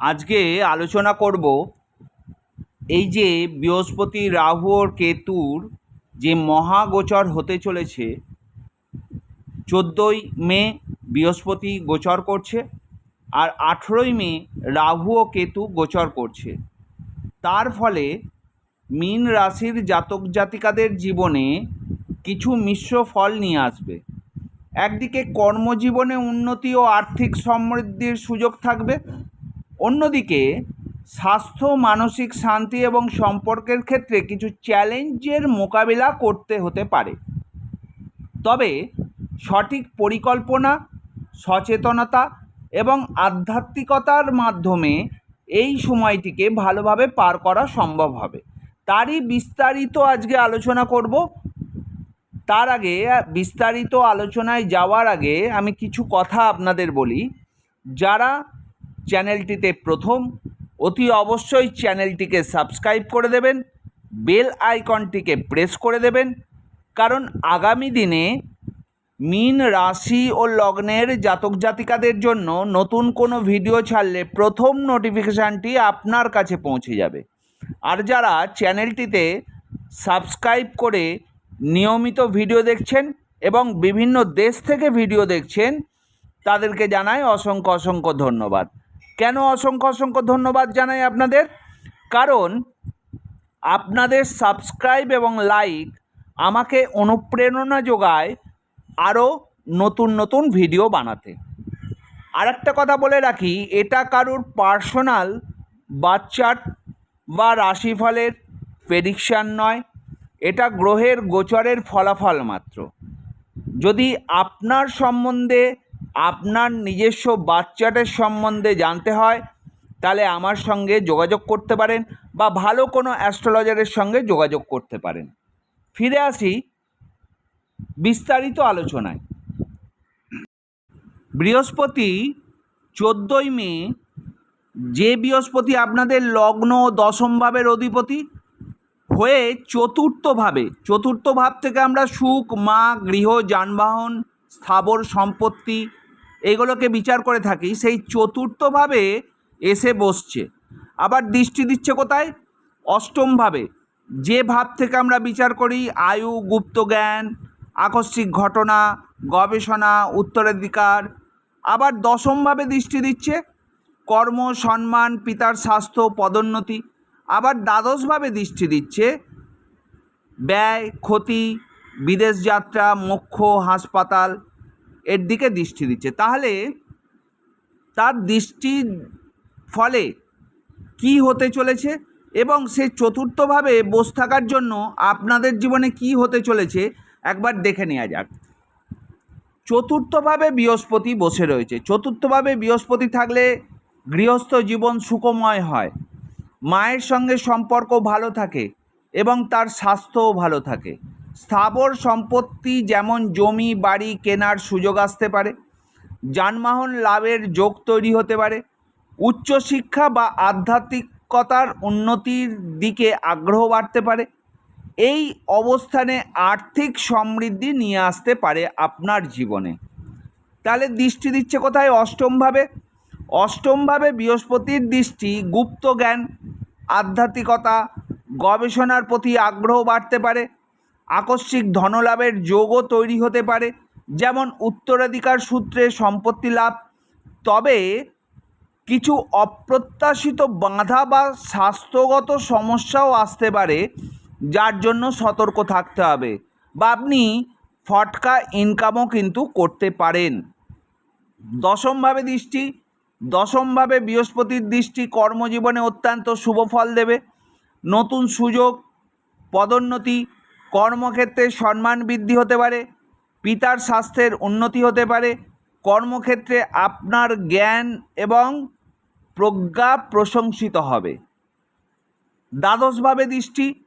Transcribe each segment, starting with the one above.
আজকে আলোচনা করব এই যে বৃহস্পতি রাহু আর কেতুর যে মহাগোচর হতে চলেছে, চোদ্দোই মে বৃহস্পতি গোচর করছে আর আঠেরোই মে রাহু ও কেতু গোচর করছে। তার ফলে মীন রাশির জাতক জাতিকাদের জীবনে কিছু মিশ্র ফল নিয়ে আসবে। একদিকে কর্মজীবনে উন্নতি ও আর্থিক সমৃদ্ধির সুযোগ থাকবে অন্যদিকে, স্বাস্থ্য, মানসিক শান্তি এবং সম্পর্কের ক্ষেত্রে কিছু চ্যালেঞ্জের মোকাবিলা করতে হতে পারে। তবে, সঠিক পরিকল্পনা, সচেতনতা এবং আধ্যাত্মিকতার মাধ্যমে এই সময়টিকে ভালোভাবে পার করা সম্ভব হবে। তারই বিস্তারিত আজকে আলোচনা করব। তার আগে, বিস্তারিত আলোচনায় যাওয়ার আগে আমি কিছু কথা আপনাদের বলি। যারা চ্যানেলটিতে প্রথম, অতি অবশ্যই চ্যানেলটিকে সাবস্ক্রাইব করে দেবেন, বেল আইকনটিকে প্রেস করে দেবেন, কারণ আগামী দিনে মীন রাশি ও লগ্নের জাতক জাতিকাদের জন্য নতুন কোনো ভিডিও ছাড়লে প্রথম নোটিফিকেশানটি আপনার কাছে পৌঁছে যাবে। আর যারা চ্যানেলটিতে সাবস্ক্রাইব করে নিয়মিত ভিডিও দেখছেন এবং বিভিন্ন দেশ থেকে ভিডিও দেখছেন, তাদেরকে জানাই অসংখ্য অসংখ্য ধন্যবাদ। কেন অসংখ্য অসংখ্য ধন্যবাদ জানাই আপনাদের? কারণ আপনাদের সাবস্ক্রাইব এবং লাইক আমাকে অনুপ্রেরণা যোগায় আরও নতুন নতুন ভিডিও বানাতে। আর একটা কথা বলে রাখি, এটা কারুর পার্সোনাল বাচ্চার বা রাশিফলের প্রেডিকশান নয়, এটা গ্রহের গোচরের ফলাফল মাত্র। যদি আপনার সম্বন্ধে আপনার নিজস্ব বাচ্চাটার সম্বন্ধে জানতে হয়, তাহলে আমার সঙ্গে যোগাযোগ করতে পারেন বা ভালো কোনো অ্যাস্ট্রোলজারের সঙ্গে যোগাযোগ করতে পারেন। ফিরে আসি বিস্তারিত আলোচনায়। বৃহস্পতি চোদ্দোই মে, যে বৃহস্পতি আপনাদের লগ্ন ও দশম ভাবের অধিপতি হয়ে চতুর্থভাবে চতুর্থ ভাব থেকে আমরা সুখ, মা, গৃহ, যানবাহন, স্থাবর, সম্পত্তি এগুলোকে বিচার করে থাকি, সেই চতুর্থভাবে এসে বসছে। আবার দৃষ্টি দিচ্ছে কোথায়? অষ্টমভাবে। যে ভাব থেকে আমরা বিচার করি, আয়ু, গুপ্ত জ্ঞান, আকস্মিক ঘটনা, গবেষণা, উত্তরাধিকার। আবার দশমভাবে দৃষ্টি দিচ্ছে, কর্ম, সম্মান, পিতার স্বাস্থ্য, পদোন্নতি। আবার দ্বাদশভাবে দৃষ্টি দিচ্ছে, ব্যয়, ক্ষতি, বিদেশ যাত্রা, মোক্ষ, হাসপাতাল এর দিকে দৃষ্টি দিচ্ছে। তাহলে তার দৃষ্টির ফলে কি হতে চলেছে এবং সে চতুর্থভাবে বসে থাকার জন্য আপনাদের জীবনে কি হতে চলেছে একবার দেখে নেওয়া যাক। চতুর্থভাবে বৃহস্পতি বসে রয়েছে। চতুর্থভাবে বৃহস্পতি থাকলে গৃহস্থ জীবন সুখময় হয়। মায়ের সঙ্গে সম্পর্ক ভালো থাকে এবং তার স্বাস্থ্যও ভালো থাকে। স্থাবর সম্পত্তি যেমন জমি, বাড়ি কেনার সুযোগ আসতে পারে, যানবাহন লাভের যোগ তৈরি হতে পারে, উচ্চশিক্ষা বা আধ্যাত্মিকতার উন্নতির দিকে আগ্রহ বাড়তে পারে, এই অবস্থানে আর্থিক সমৃদ্ধি নিয়ে আসতে পারে আপনার জীবনে। তাহলে দৃষ্টি দিচ্ছে কোথায়? অষ্টমভাবে। অষ্টমভাবে বৃহস্পতির দৃষ্টি গুপ্ত জ্ঞান, আধ্যাত্মিকতা, গবেষণার প্রতি আগ্রহ বাড়তে পারে আকস্মিক ধনলাভের যোগও তৈরি হতে পারে, যেমন উত্তরাধিকার সূত্রে সম্পত্তি লাভ। তবে কিছু অপ্রত্যাশিত বাধা বা স্বাস্থ্যগত সমস্যাও আসতে পারে, যার জন্য সতর্ক থাকতে হবে বা আপনি ফটকা ইনকামও কিন্তু করতে পারেন। দশমভাবে দৃষ্টি, দশমভাবে বৃহস্পতির দৃষ্টি কর্মজীবনে অত্যন্ত শুভ ফল দেবে। নতুন সুযোগ, পদোন্নতি কর্মক্ষেত্রে সম্মান বৃদ্ধি হতে পারে, পিতার স্বাস্থ্যের উন্নতি হতে পারে, কর্মক্ষেত্রে আপনার জ্ঞান এবং প্রজ্ঞা প্রশংসিত হবে। দ্বাদশভাবে দৃষ্টি,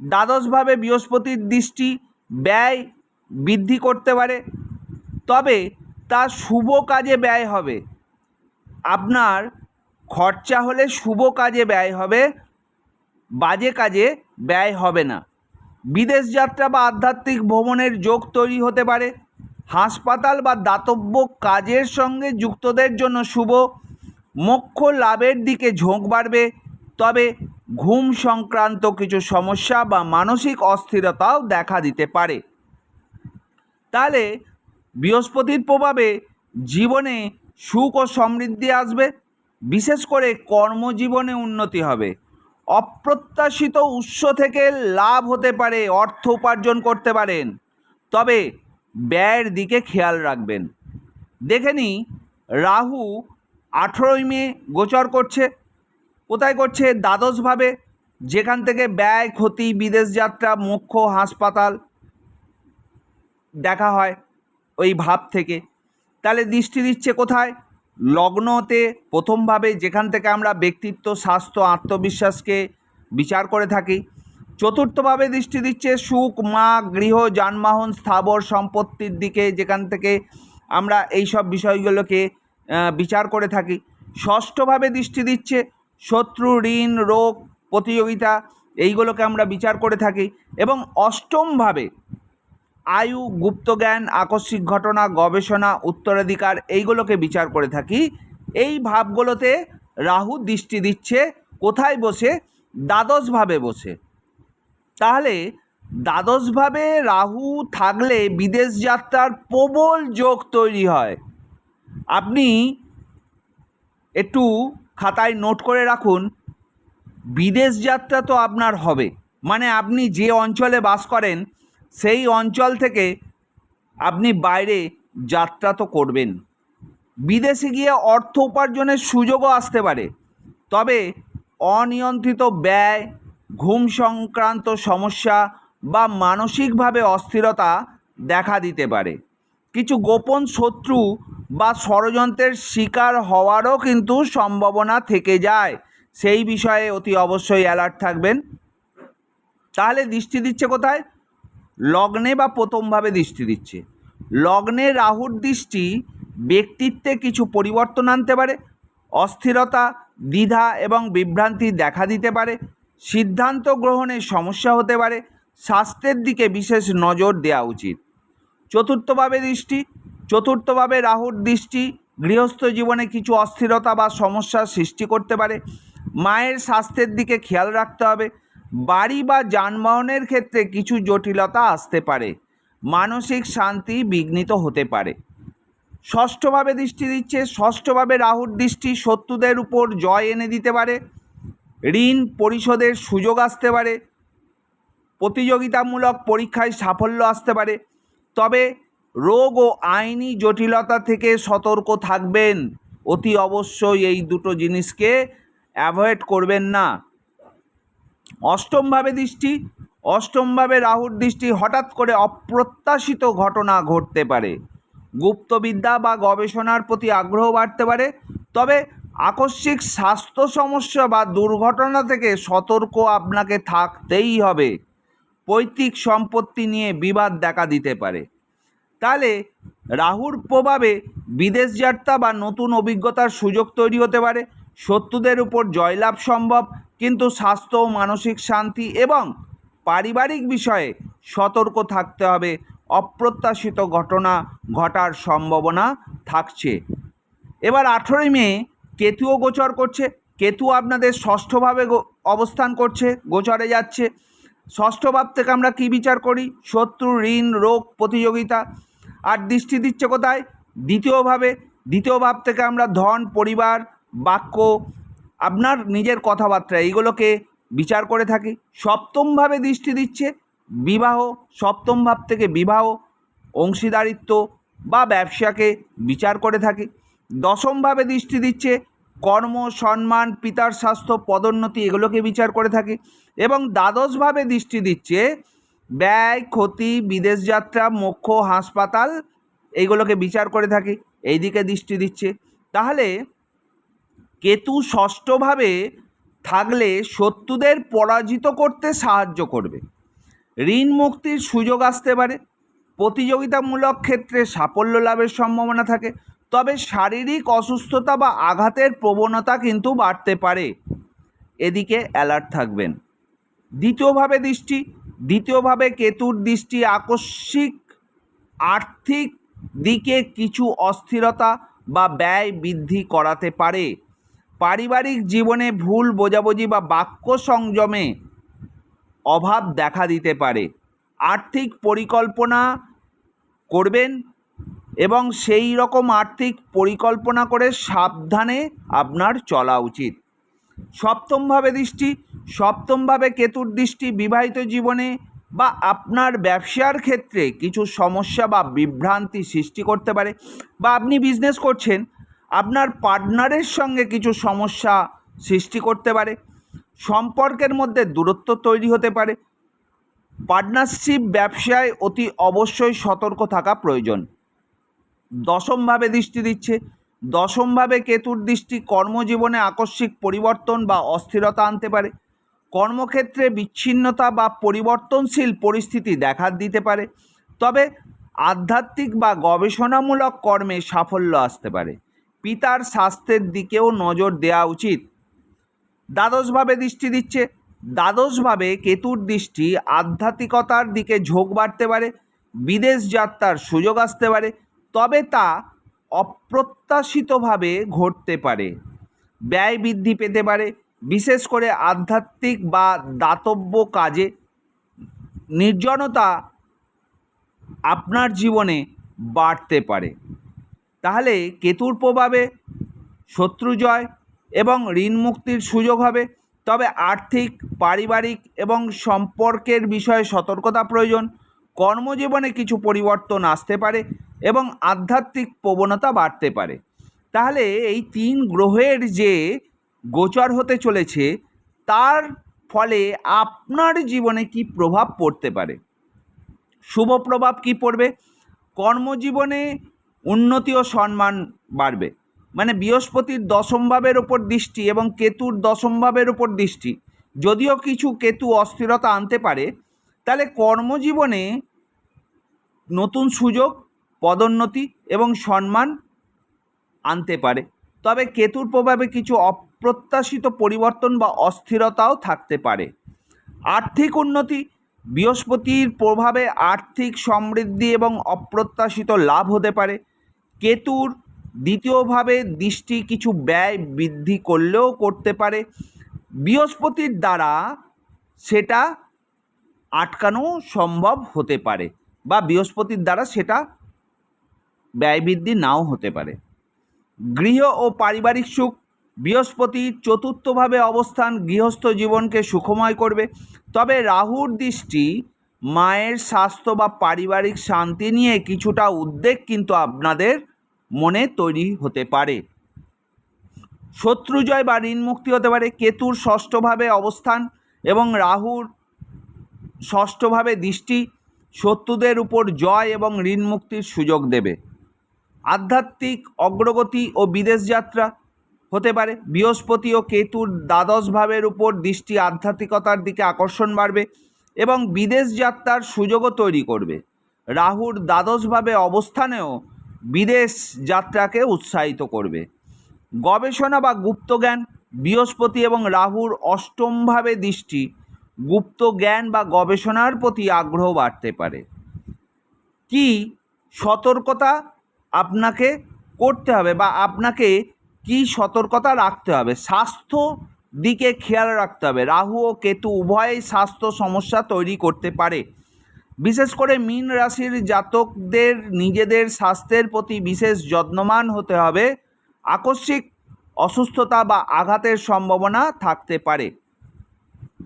দ্বাদশভাবে বৃহস্পতির দৃষ্টি ব্যয় বৃদ্ধি করতে পারে, তবে তা শুভ কাজে ব্যয় হবে। আপনার খরচা হলে শুভ কাজে ব্যয় হবে, বাজে কাজে ব্যয় হবে না। বিদেশ যাত্রা বা আধ্যাত্মিক ভ্রমণের যোগ তৈরি হতে পারে। হাসপাতাল বা দাতব্য কাজের সঙ্গে যুক্তদের জন্য শুভ। মোক্ষ লাভের দিকে ঝোঁক বাড়বে। তবে ঘুম সংক্রান্ত কিছু সমস্যা বা মানসিক অস্থিরতাও দেখা দিতে পারে। তাহলে বৃহস্পতির প্রভাবে জীবনে সুখ ও সমৃদ্ধি আসবে। বিশেষ করে কর্মজীবনে উন্নতি হবে। অপ্রত্যাশিত উৎস থেকে লাভ হতে পারে, অর্থ উপার্জন করতে পারেন। তবে ব্যয়ের দিকে খেয়াল রাখবেন। দেখে নিই, রাহু আঠেরোই মে গোচর করছে। কোথায় করছে? দ্বাদশভাবে, যেখান থেকে ব্যয়, ক্ষতি, বিদেশ যাত্রা মুখ্য হাসপাতাল দেখা হয় ওই ভাব থেকে। তাহলে দৃষ্টি দিচ্ছে কোথায়? লগ্নতে প্রথমভাবে যেখান থেকে আমরা ব্যক্তিত্ব, স্বাস্থ্য, আত্মবিশ্বাসকে বিচার করে থাকি। চতুর্থভাবে দৃষ্টি দিচ্ছে সুখ, মা, গৃহ, যানবাহন, স্থাবর সম্পত্তির দিকে, যেখান থেকে আমরা এই সব বিষয়গুলোকে বিচার করে থাকি। ষষ্ঠভাবে দৃষ্টি দিচ্ছে শত্রু, ঋণ, রোগ, প্রতিযোগিতা, এইগুলোকে আমরা বিচার করে থাকি। এবং অষ্টমভাবে আয়ু, গুপ্তজ্ঞান, আকস্মিক ঘটনা, গবেষণা, উত্তরাধিকার এইগুলোকে বিচার করে থাকি। এই ভাবগুলোতে রাহু দৃষ্টি দিচ্ছে, কোথায় বসে? দ্বাদশভাবে বসে। তাহলে দ্বাদশভাবে রাহু থাকলে বিদেশ যাত্রার প্রবল যোগ তৈরি হয়। আপনি একটু খাতায় নোট করে রাখুন, বিদেশ যাত্রা তো আপনার হবে। মানে আপনি যে অঞ্চলে বাস করেন সেই অঞ্চল থেকে আপনি বাইরে যাত্রা তো করবেন। বিদেশে গিয়ে অর্থ উপার্জনের সুযোগও আসতে পারে। তবে অনিয়ন্ত্রিত ব্যয়, ঘুম সংক্রান্ত সমস্যা বা মানসিকভাবে অস্থিরতা দেখা দিতে পারে। কিছু গোপন শত্রু বা ষড়যন্ত্রের শিকার হওয়ারও কিন্তু সম্ভাবনা থেকে যায়। সেই বিষয়ে অতি অবশ্যই অ্যালার্ট থাকবেন। তাহলে দৃষ্টি দিচ্ছে কোথায়? লগ্নে বা প্রথমভাবে দৃষ্টি দিচ্ছে। লগ্নে রাহুর দৃষ্টি ব্যক্তিত্বে কিছু পরিবর্তন আনতে পারে, অস্থিরতা, দ্বিধা এবং বিভ্রান্তি দেখা দিতে পারে, সিদ্ধান্ত গ্রহণে সমস্যা হতে পারে, স্বাস্থ্যের দিকে বিশেষ নজর দেওয়া উচিত। চতুর্থভাবে দৃষ্টি, চতুর্থভাবে রাহুর দৃষ্টি গৃহস্থ জীবনে কিছু অস্থিরতা বা সমস্যার সৃষ্টি করতে পারে। মায়ের স্বাস্থ্যের দিকে খেয়াল রাখতে হবে বাড়ি বা যানবাহনের ক্ষেত্রে কিছু জটিলতা আসতে পারে। মানসিক শান্তি বিঘ্নিত হতে পারে। ষষ্ঠভাবে দৃষ্টি দিচ্ছে, ষষ্ঠভাবে রাহুর দৃষ্টি শত্রুদের উপর জয় এনে দিতে পারে। ঋণ পরিশোধের সুযোগ আসতে পারে। প্রতিযোগিতামূলক পরীক্ষায় সাফল্য আসতে পারে। তবে রোগ ও আইনি জটিলতা থেকে সতর্ক থাকবেন। অতি অবশ্যই এই দুটো জিনিসকে অ্যাভয়েড করবেন না। অষ্টমভাবে দৃষ্টি, অষ্টমভাবে রাহুর দৃষ্টি হঠাৎ করে অপ্রত্যাশিত ঘটনা ঘটতে পারে। গুপ্তবিদ্যা বা গবেষণার প্রতি আগ্রহ বাড়তে পারে, তবে আকস্মিক স্বাস্থ্য সমস্যা বা দুর্ঘটনা থেকে সতর্ক আপনাকে থাকতেই হবে। পৈতৃক সম্পত্তি নিয়ে বিবাদ দেখা দিতে পারে। তাহলে রাহুর প্রভাবে বিদেশ যাত্রা বা নতুন অভিজ্ঞতার সুযোগ তৈরি হতে পারে। শত্রুদের উপর জয়লাভ সম্ভব কিন্তু স্বাস্থ্য, মানসিক শান্তি এবং পারিবারিক বিষয়ে সতর্ক থাকতে হবে। অপ্রত্যাশিত ঘটনা ঘটার সম্ভাবনা থাকছে। এবার আঠেরোই মে কেতুও গোচর করছে। কেতু আপনাদের ষষ্ঠভাবে অবস্থান করছে, গোচরে যাচ্ছে। ষষ্ঠ ভাব থেকে আমরা কী বিচার করি? শত্রু, ঋণ, রোগ, প্রতিযোগিতা। আর দৃষ্টি দিচ্ছে কোথায়? দ্বিতীয়ভাবে দ্বিতীয় ভাব থেকে আমরা ধন, পরিবার, বাক্য আপনার নিজের কথাবার্তা, এইগুলোকে বিচার করে থাকি। সপ্তমভাবে দৃষ্টি দিচ্ছে বিবাহ সপ্তম ভাব থেকে বিবাহ, অংশীদারিত্ব বা ব্যবসাকে বিচার করে থাকি। দশমভাবে দৃষ্টি দিচ্ছে কর্ম, সম্মান, পিতার স্বাস্থ্য, পদোন্নতি, এগুলোকে বিচার করে থাকি। এবং দ্বাদশভাবে দৃষ্টি দিচ্ছে ব্যয়, ক্ষতি, বিদেশ যাত্রা, মোক্ষ, হাসপাতাল, এইগুলোকে বিচার করে থাকি। এই দিকে দৃষ্টি দিচ্ছে। তাহলে কেতু ষষ্ঠভাবে থাকলে শত্রুদের পরাজিত করতে সাহায্য করবে। ঋণ মুক্তির সুযোগ আসতে পারে। প্রতিযোগিতামূলক ক্ষেত্রে সাফল্য লাভের সম্ভাবনা থাকে। তবে শারীরিক অসুস্থতা বা আঘাতের প্রবণতা কিন্তু বাড়তে পারে। এদিকে অ্যালার্ট থাকবেন। দ্বিতীয়ভাবে দৃষ্টি। দ্বিতীয়ভাবে কেতুর দৃষ্টি আকস্মিক আর্থিক দিকে কিছু অস্থিরতা বা ব্যয় বৃদ্ধি করাতে পারে। পারিবারিক জীবনে ভুল বোঝাবুঝি বা বাক্য সংযমে অভাব দেখা দিতে পারে। আর্থিক পরিকল্পনা করবেন এবং সেই রকম আর্থিক পরিকল্পনা করে সাবধানে আপনার চলা উচিত। সপ্তমভাবে দৃষ্টি, সপ্তমভাবে কেতুর দৃষ্টি বিবাহিত জীবনে বা আপনার ব্যবসার ক্ষেত্রে কিছু সমস্যা বা বিভ্রান্তি সৃষ্টি করতে পারে বা আপনি বিজনেস করছেন আপনার পার্টনারের সঙ্গে কিছু সমস্যা সৃষ্টি করতে পারে, সম্পর্কের মধ্যে দূরত্ব তৈরি হতে পারে, পার্টনারশিপ ব্যবসায় অতি অবশ্যই সতর্ক থাকা প্রয়োজন। দশমভাবে দৃষ্টি দিচ্ছে, দশমভাবে কেতুর দৃষ্টি কর্মজীবনে আকস্মিক পরিবর্তন বা অস্থিরতা আনতে পারে, কর্মক্ষেত্রে বিচ্ছিন্নতা বা পরিবর্তনশীল পরিস্থিতি দেখা দিতে পারে, তবে আধ্যাত্মিক বা গবেষণামূলক কর্মে সাফল্য আসতে পারে। পিতার স্বাস্থ্যের দিকেও নজর দেওয়া উচিত। দ্বাদশভাবে দৃষ্টি দিচ্ছে। দ্বাদশভাবে কেতুর দৃষ্টি আধ্যাত্মিকতার দিকে ঝোঁক বাড়তে পারে, বিদেশ যাত্রার সুযোগ আসতে পারে, তবে তা অপ্রত্যাশিতভাবে ঘটতে পারে। ব্যয় বৃদ্ধি পেতে পারে, বিশেষ করে আধ্যাত্মিক বা দাতব্য কাজে। নির্জনতা আপনার জীবনে বাড়তে পারে। তাহলে কেতুর প্রভাবে শত্রু জয় এবং ঋণ মুক্তির সুযোগ হবে। তবে আর্থিক, পারিবারিক এবং সম্পর্কের বিষয়ে সতর্কতা প্রয়োজন। কর্মজীবনে কিছু পরিবর্তন আসতে পারে এবং আধ্যাত্মিক প্রবণতা বাড়তে পারে। তাহলে এই তিন গ্রহের যে গোচর হতে চলেছে, তার ফলে আপনার জীবনে কি প্রভাব পড়তে পারে? শুভ প্রভাব কি পড়বে? কর্মজীবনে উন্নতি ও সম্মান বাড়বে। মানে বৃহস্পতির দশম ভাবের ওপর দৃষ্টি এবং কেতুর দশম ভাবের ওপর দৃষ্টি। যদিও কিছু কেতু অস্থিরতা আনতে পারে, তাহলে কর্মজীবনে নতুন সুযোগ, পদোন্নতি এবং সম্মান আনতে পারে। তবে কেতুর প্রভাবে কিছু অপ্রত্যাশিত পরিবর্তন বা অস্থিরতাও থাকতে পারে। আর্থিক উন্নতি, বৃহস্পতির প্রভাবে আর্থিক সমৃদ্ধি এবং অপ্রত্যাশিত লাভ হতে পারে। কেতুর দ্বিতীয়ভাবে দৃষ্টি কিছু ব্যয় বৃদ্ধি করলেও করতে পারে। বৃহস্পতির দ্বারা সেটা আটকানো সম্ভব হতে পারে বা বৃহস্পতির দ্বারা সেটা ব্যয় বৃদ্ধি নাও হতে পারে। গৃহ ও পারিবারিক সুখ বৃহস্পতির চতুর্থভাবে অবস্থান, গৃহস্থ জীবনকে সুখময় করবে। তবে রাহুর দৃষ্টি মায়ের স্বাস্থ্য বা পারিবারিক শান্তি নিয়ে কিছুটা উদ্বেগ কিন্তু আপনাদের মনে তৈরি হতে পারে। শত্রুজয় বা ঋণ মুক্তি হতে পারে। কেতুর ষষ্ঠভাবে অবস্থান এবং রাহুর ষষ্ঠভাবে দৃষ্টি শত্রুদের উপর জয় এবং ঋণ মুক্তির সুযোগ দেবে। আধ্যাত্মিক অগ্রগতি ও বিদেশ যাত্রা হতে পারে। বৃহস্পতি ও কেতুর দ্বাদশ ভাবের উপর দৃষ্টি আধ্যাত্মিকতার দিকে আকর্ষণ বাড়বে এবং বিদেশ যাত্রার সুযোগও তৈরি করবে। রাহুর দ্বাদশভাবে অবস্থানেও বিদেশ যাত্রাকে উৎসাহিত করবে। গবেষণা বা গুপ্তজ্ঞান বৃহস্পতি এবং রাহুর অষ্টমভাবে দৃষ্টি গুপ্ত জ্ঞান বা গবেষণার প্রতি আগ্রহ বাড়তে পারে। কি সতর্কতা আপনাকে করতে হবে বা আপনাকে কি সতর্কতা রাখতে হবে? স্বাস্থ্য দিকে খেয়াল রাখতে হবে। রাহু ও কেতু উভয়ই স্বাস্থ্য সমস্যা তৈরি করতে পারে। বিশেষ করে মীন রাশির জাতকদের নিজেদের স্বাস্থ্যের প্রতি বিশেষ যত্নমান হতে হবে। আকস্মিক অসুস্থতা বা আঘাতের সম্ভাবনা থাকতে পারে।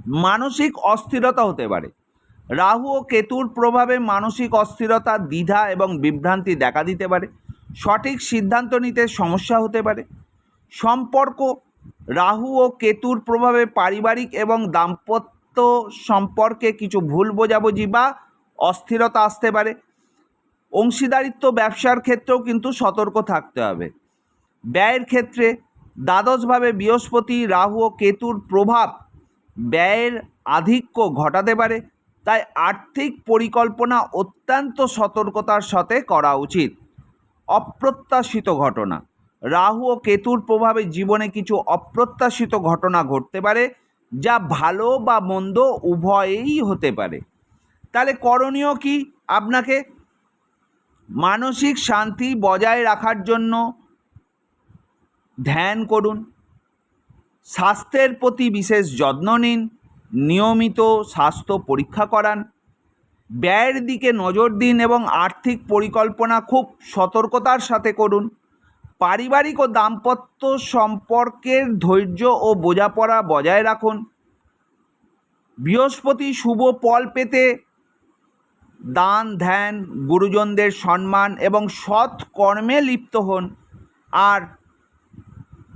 মানসিক অস্থিরতা হতে পারে। রাহু ও কেতুর প্রভাবে মানসিক অস্থিরতা, দ্বিধা এবং বিভ্রান্তি দেখা দিতে পারে। সঠিক সিদ্ধান্ত নিতে সমস্যা হতে পারে। সম্পর্ক, রাহু ও কেতুর প্রভাবে পারিবারিক এবং দাম্পত্য সম্পর্কে কিছু ভুল বোঝাবুঝি বা অস্থিরতা আসতে পারে। অংশীদারিত্ব ব্যবসার ক্ষেত্রেও কিন্তু সতর্ক থাকতে হবে। ব্যয়ের ক্ষেত্রে দ্বাদশভাবে বৃহস্পতি, রাহু ও কেতুর প্রভাব ব্যয়ের আধিক্য ঘটাতে পারে। তাই আর্থিক পরিকল্পনা অত্যন্ত সতর্কতার সাথে করা উচিত। অপ্রত্যাশিত ঘটনা। রাহু ও কেতুর প্রভাবে জীবনে কিছু অপ্রত্যাশিত ঘটনা ঘটতে পারে, যা ভালো বা মন্দ উভয়েই হতে পারে। তাহলে করণীয় কি আপনাকে? মানসিক শান্তি বজায় রাখার জন্য ধ্যান করুন। স্বাস্থ্যের প্রতি বিশেষ যত্ন নিন। নিয়মিত স্বাস্থ্য পরীক্ষা করান। ব্যয়ের দিকে নজর দিন এবং আর্থিক পরিকল্পনা খুব সতর্কতার সাথে করুন। পারিবারিক ও দাম্পত্য সম্পর্কের ধৈর্য ও বোঝাপড়া বজায় রাখুন। বৃহস্পতি শুভ ফল পেতে দান, ধ্যান, গুরুজনদের সম্মান এবং সৎ কর্মে লিপ্ত হন। আর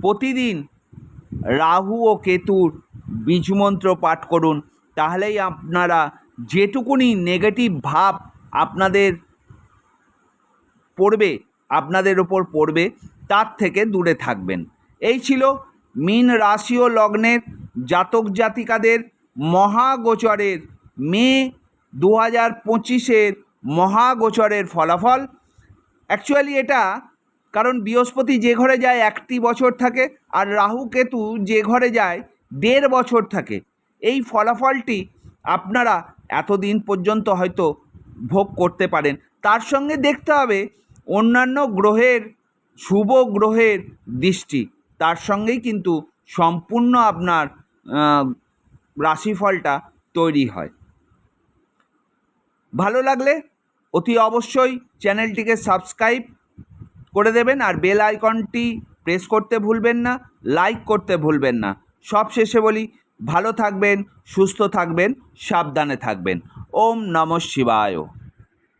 প্রতিদিন রাহু ও কেতুর বীজমন্ত্র পাঠ করুন। তাহলেই আপনারা যেটুকুনি নেগেটিভ ভাব আপনাদের পড়বে, আপনাদের ওপর পড়বে, তার থেকে দূরে থাকবেন। এই ছিল মীন রাশি ও লগ্নের জাতক জাতিকাদের মহাগোচরের মে দু হাজার পঁচিশের মহাগোচরের ফলাফল। অ্যাকচুয়ালি এটা কারণ বৃহস্পতি যে ঘরে যায় একটি বছর থাকে আর রাহু কেতু যে ঘরে যায় দেড় বছর থাকে। এই ফলাফলটি আপনারা এতদিন পর্যন্ত হয়তো ভোগ করতে পারেন। তার সঙ্গে দেখতে হবে অন্যান্য গ্রহের, শুভ গ্রহের দৃষ্টি। তার সঙ্গেই কিন্তু সম্পূর্ণ আপনার রাশিফলটা তৈরি হয়। ভালো লাগলে অতি অবশ্যই চ্যানেলটিকে সাবস্ক্রাইব করে দেবেন আর বেল আইকনটি প্রেস করতে ভুলবেন না, লাইক করতে ভুলবেন না। সব শেষে বলি, ভালো থাকবেন, সুস্থ থাকবেন, সাবধানে থাকবেন। ওম নম শিবায়।